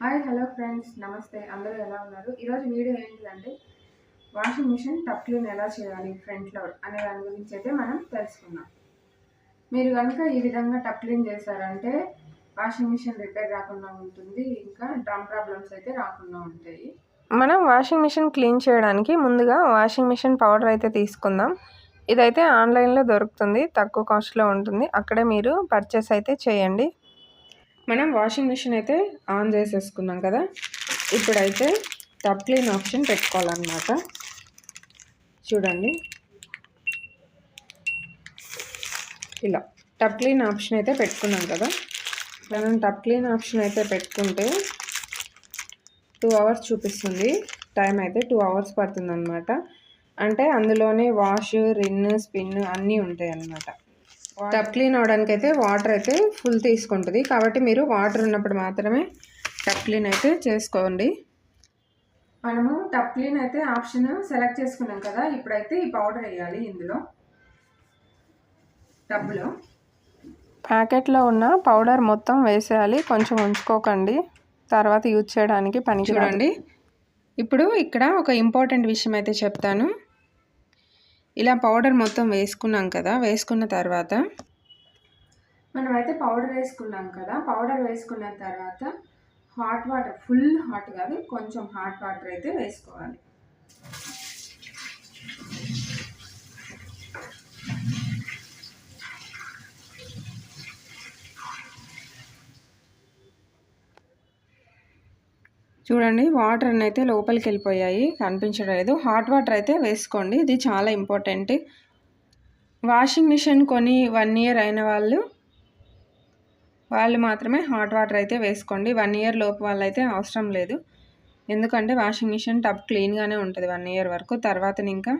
Hi hello friends. నమస్తే. అందరూ ఎలా ఉన్నారు? ఈరోజు వీడియో ఏంటిదంటే వాషింగ్ మిషన్ టప్ క్లీన్ ఎలా చేయాలి ఫ్రంట్ లోడ్ అనే దాని గురించి అయితే మనం తెలుసుకుందాం. మీరు కనుక ఈ విధంగా టప్ క్లీన్ చేశారంటే వాషింగ్ మిషన్ రిపేర్ రాకుండా ఉంటుంది ఇంకా డ్రమ్ ప్రాబ్లమ్స్ అయితే రాకుండా ఉంటాయి. మనం వాషింగ్ మిషన్ క్లీన్ చేయడానికి ముందుగా వాషింగ్ మిషన్ పౌడర్ అయితే తీసుకుందాం. ఇదైతే ఆన్లైన్లో దొరుకుతుంది తక్కువ కాస్ట్లో ఉంటుంది. అక్కడే మీరు పర్చేస్ అయితే చేయండి. మనం వాషింగ్ మిషన్ అయితే ఆన్ చేసేసుకున్నాం కదా. ఇప్పుడైతే టప్ క్లీన్ ఆప్షన్ పెట్టుకోవాలన్నమాట. చూడండి. ఇలా టప్ క్లీన్ ఆప్షన్ అయితే పెట్టుకున్నాం కదా. మనం టప్ క్లీన్ ఆప్షన్ అయితే పెట్టుకుంటే టూ అవర్స్ చూపిస్తుంది. టైం అయితే టూ అవర్స్ పడుతుంది అనమాట అంటే అందులోనే వాష్ రిన్ స్పిన్ అన్నీ ఉంటాయి అన్నమాట టప్ క్లీన్ అవడానికి అయితే వాటర్ అయితే ఫుల్ తీసుకుంటుంది. కాబట్టి మీరు వాటర్ ఉన్నప్పుడు మాత్రమే టప్ క్లీన్ అయితే చేసుకోండి. మనము టప్ క్లీన్ అయితే ఆప్షన్ సెలెక్ట్ చేసుకున్నాం కదా ఇప్పుడైతే ఈ పౌడర్ వేయాలి ఇందులో. టబ్లో. ప్యాకెట్లో ఉన్న పౌడర్ మొత్తం వేసేయాలి కొంచెం ఉంచుకోకండి. తర్వాత యూజ్ చేయడానికి పని చూడండి. ఇప్పుడు ఇక్కడ ఒక ఇంపార్టెంట్ విషయం అయితే చెప్తాను. ఇలా పౌడర్ మొత్తం వేసుకున్నాం కదా వేసుకున్న తర్వాత మనమైతే పౌడర్ వేసుకున్నాం కదా పౌడర్ వేసుకున్న తర్వాత హాట్ వాటర్ ఫుల్ హాట్ కాదు కొంచెం హాట్ వాటర్ అయితే వేసుకోవాలి. చూడండి వాటర్ అయితే లోపలికి వెళ్ళిపోయాయి కనిపించలేదు హాట్ వాటర్ అయితే వేసుకోండి. ఇది చాలా ఇంపార్టెంట్ వాషింగ్ మిషన్ కొని వన్ ఇయర్ అయిన వాళ్ళు వాళ్ళు మాత్రమే హాట్ వాటర్ అయితే వేసుకోండి. వన్ ఇయర్ లోపు వాళ్ళైతే అవసరం లేదు. ఎందుకంటే వాషింగ్ మిషన్ టబ్ క్లీన్గానే ఉంటుంది వన్ ఇయర్ వరకు. తర్వాత ఇంకా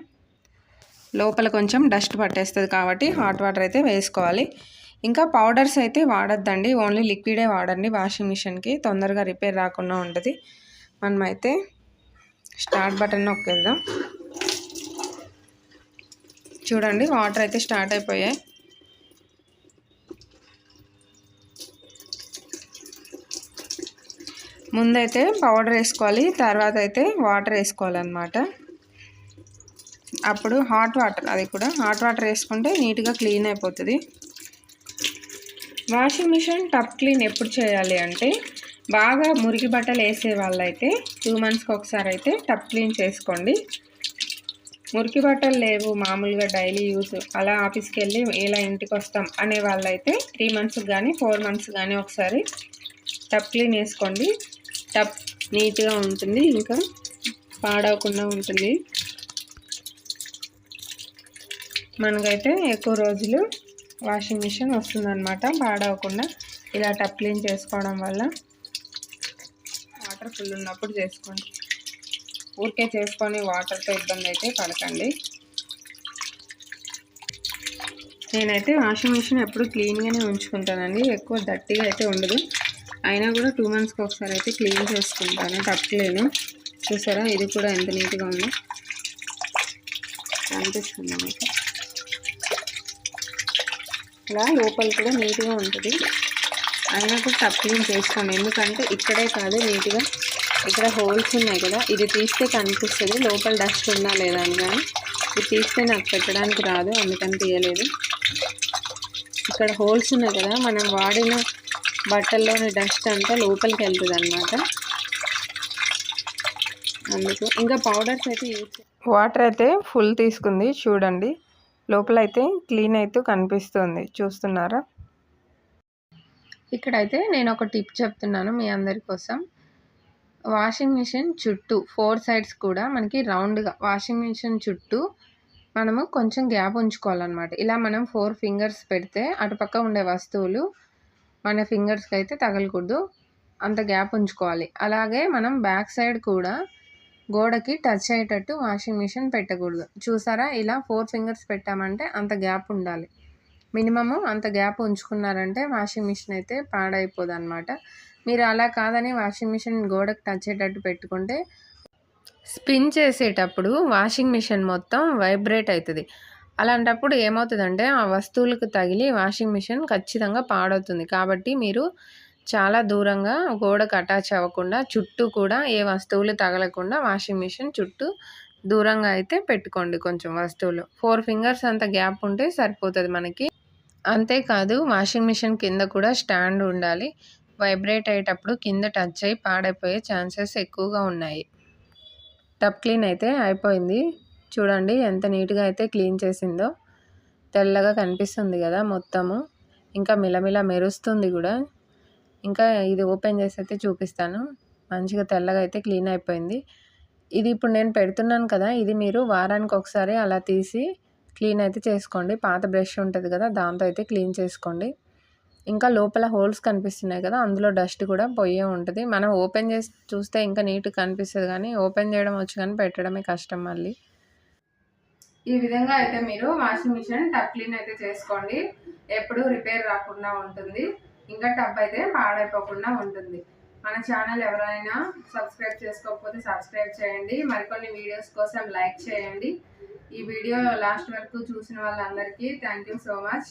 లోపల కొంచెం డస్ట్ పట్టేస్తుంది కాబట్టి హాట్ వాటర్ అయితే వేసుకోవాలి. ఇంకా పౌడర్స్ అయితే వాడద్దండి. ఓన్లీ లిక్విడే వాడండి. వాషింగ్ మిషన్కి. తొందరగా రిపేర్ రాకుండా ఉంటుంది. మనమైతే స్టార్ట్ బటన్ నొక్కేద్దాం. చూడండి వాటర్ అయితే స్టార్ట్ అయిపోయాయి. ముందైతే పౌడర్ వేసుకోవాలి. తర్వాత అయితే వాటర్ వేసుకోవాలన్నమాట. అప్పుడు హాట్ వాటర్ అది కూడా హాట్ వాటర్ వేసుకుంటే నీట్గా క్లీన్ అయిపోతుంది. వాషింగ్ మిషన్ టప్ క్లీన్ ఎప్పుడు చేయాలి అంటే బాగా మురికి బట్టలు వేసే వాళ్ళైతే టూ మంత్స్కి ఒకసారి అయితే టప్ క్లీన్ చేసుకోండి. మురికి బట్టలు లేవు మామూలుగా డైలీ యూజ్ అలా ఆఫీస్కి వెళ్ళి ఇలా ఇంటికి వస్తాం అనే వాళ్ళైతే త్రీ మంత్స్కి కానీ ఫోర్ మంత్స్ కానీ ఒకసారి టప్ క్లీన్ వేసుకోండి టప్ నీట్గా ఉంటుంది ఇంకా పాడవకుండా ఉంటుంది. మనకైతే ఎక్కువ రోజులు వాషింగ్ మిషన్ వస్తుందన్నమాట. పాడవకుండా ఇలా టప్ క్లీన్ చేసుకోవడం వల్ల వాటర్ ఫుల్ ఉన్నప్పుడు చేసుకోండి. ఊరికే చేసుకొని వాటర్తో ఇబ్బంది అయితే పడకండి. నేనైతే వాషింగ్ మిషన్ ఎప్పుడు క్లీన్గానే ఉంచుకుంటానండి. ఎక్కువ డర్టీగా అయితే ఉండదు. అయినా కూడా టూ మంత్స్కి ఒకసారి అయితే క్లీన్ చేసుకుంటాను. తప్పలేను చూసారా? ఇది కూడా ఎంత నీట్గా ఉందో. అనిపిస్తుంది నాకు ఇలా లోపల కూడా నీట్గా ఉంటుంది. అయినా కూడా టప్ క్లీన్ చేసుకోండి ఎందుకంటే ఇక్కడే కాదు నీట్గా ఇక్కడ హోల్స్ ఉన్నాయి కదా. ఇది తీస్తే కనిపిస్తుంది. లోపల డస్ట్ ఉందా లేదా అని కానీ ఇది తీస్తే నాకు పెట్టడానికి రాదు అందుకని తీయలేదు. ఇక్కడ హోల్స్ ఉన్నాయి కదా. మనం వాడిన బట్టల్లోని డస్ట్ అంతా లోపలికి వెళ్తుంది అనమాట అందుకు ఇంకా పౌడర్స్ అయితే యూజ్ వాటర్ అయితే ఫుల్ తీసుకుంది. చూడండి. లోపల అయితే క్లీన్ అయితే కనిపిస్తుంది. చూస్తున్నారా? ఇక్కడైతే నేను ఒక టిప్ చెప్తున్నాను మీ అందరి కోసం. వాషింగ్ మిషన్ చుట్టూ ఫోర్ సైడ్స్ కూడా మనకి రౌండ్గా వాషింగ్ మిషన్ చుట్టూ మనము కొంచెం గ్యాప్ ఉంచుకోవాలన్నమాట. ఇలా మనం ఫోర్ ఫింగర్స్ పెడితే అటుపక్క ఉండే వస్తువులు మన ఫింగర్స్కి అయితే తగలకూడదు. అంత గ్యాప్ ఉంచుకోవాలి. అలాగే మనం బ్యాక్ సైడ్ కూడా గోడకి టచ్ అయ్యేటట్టు వాషింగ్ మిషన్ పెట్టకూడదు. చూసారా? ఇలా ఫోర్ ఫింగర్స్ పెట్టామంటే అంత గ్యాప్ ఉండాలి. మినిమము అంత గ్యాప్ ఉంచుకున్నారంటే వాషింగ్ మిషన్ అయితే పాడైపోదు అనమాట మీరు అలా కాదని వాషింగ్ మిషన్ గోడకు టచ్ అయ్యేటట్టు పెట్టుకుంటే స్పిన్ చేసేటప్పుడు వాషింగ్ మిషన్ మొత్తం వైబ్రేట్ అవుతుంది అలాంటప్పుడు ఏమవుతుందంటే ఆ వస్తువులకు తగిలి వాషింగ్ మిషన్ ఖచ్చితంగా పాడవుతుంది. కాబట్టి మీరు చాలా దూరంగా గోడకు అటాచ్ అవ్వకుండా చుట్టూ కూడా ఏ వస్తువులు తగలకుండా వాషింగ్ మిషన్ చుట్టూ దూరంగా అయితే పెట్టుకోండి కొంచెం వస్తువులు. ఫోర్ ఫింగర్స్ అంత గ్యాప్ ఉంటే సరిపోతుంది మనకి. అంతేకాదు వాషింగ్ మిషన్ కింద కూడా స్టాండ్ ఉండాలి. వైబ్రేట్ అయ్యేటప్పుడు కింద టచ్ అయ్యి పాడైపోయే ఛాన్సెస్ ఎక్కువగా ఉన్నాయి. టప్ క్లీన్ అయితే అయిపోయింది. చూడండి ఎంత నీట్గా అయితే క్లీన్ చేసిందో. తెల్లగా కనిపిస్తుంది కదా మొత్తము. ఇంకా మిలమిల మెరుస్తుంది కూడా. ఇంకా ఇది ఓపెన్ చేసి అయితే చూపిస్తాను. మంచిగా తెల్లగా అయితే క్లీన్ అయిపోయింది. ఇది ఇప్పుడు నేను పెడుతున్నాను కదా ఇది మీరు వారానికి ఒకసారి అలా తీసి క్లీన్ అయితే చేసుకోండి. పాత బ్రష్ ఉంటుంది కదా దాంతో అయితే క్లీన్ చేసుకోండి. ఇంకా లోపల హోల్స్ కనిపిస్తున్నాయి కదా అందులో డస్ట్ కూడా పోయే ఉంటుంది. మనం ఓపెన్ చేసి చూస్తే ఇంకా నీట్గా కనిపిస్తుంది కానీ ఓపెన్ చేయడం వచ్చి కానీ పెట్టడమే కష్టం మళ్ళీ. ఈ విధంగా అయితే మీరు వాషింగ్ మిషన్ టబ్ క్లీన్ అయితే చేసుకోండి. ఎప్పుడు రిపేర్ రాకుండా ఉంటుంది. ఇంకా టబ్ అయితే పాడైపోకుండా ఉంటుంది. మన ఛానల్ ఎవరైనా సబ్స్క్రైబ్ చేసుకోకపోతే సబ్స్క్రైబ్ చేయండి. మరికొన్ని వీడియోస్ కోసం లైక్ చేయండి. ఈ వీడియో లాస్ట్ వరకు చూసిన వాళ్ళందరికీ థ్యాంక్ యూ సో మచ్.